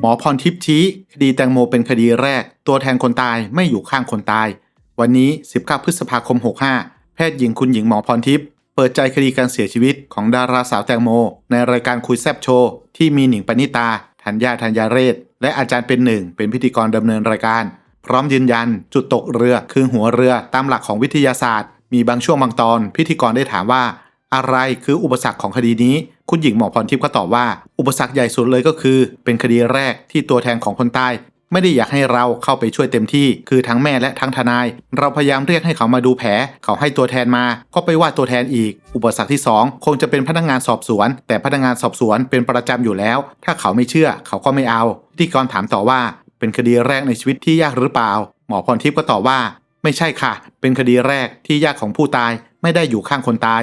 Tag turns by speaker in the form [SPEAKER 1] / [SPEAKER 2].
[SPEAKER 1] หมอพรทิพย์ชี้คดีแตงโมเป็นคดีแรก ตัวแทนคนตายไม่อยู่ข้างคนตาย วันนี้ 19 พฤษภาคม 65 แพทย์หญิงคุณหญิงหมอพรทิพย์เปิดใจคดีการเสียชีวิตของดาราสาวแตงโม ในรายการคุยแซบโชว์ ที่มีหนิงปณิตา ธัญญาธัญญาเรศ และอาจารย์เป็นหนึ่ง เป็นพิธีกรดำเนินรายการ พร้อมยืนยัน จุดตกเรือคือหัวเรือตามหลักของวิทยาศาสตร์ มีบางช่วงบางตอน พิธีกรได้ถามว่า อะไรคืออุปสรรคของคดีนี้ คุณหญิงหมอพรทิพย์ก็ตอบว่า อุปสรรคใหญ่สุดเลยก็คือ เป็นคดีแรกที่ตัวแทนของคนตายไม่ได้อยากให้เราเข้าไปช่วยเต็มที่ คือทั้งแม่และทั้งทนาย เราพยายามเรียกให้เขามาดูแผล เขาให้ตัวแทนมา ก็ไปว่าตัวแทนอีก อุปสรรคที่ 2 คงจะเป็นพนักงานสอบสวน แต่พนักงานสอบสวนเป็นประจำอยู่แล้ว ถ้าเขาไม่เชื่อ เขาก็ไม่เอาพิธีกรถามต่อว่า เป็นคดีแรกในชีวิตที่ยากหรือเปล่า หมอพรทิพย์ก็ตอบว่า ไม่ใช่ค่ะ เป็นคดีแรกที่ญาติของผู้ตายไม่ได้อยู่ข้างคนตาย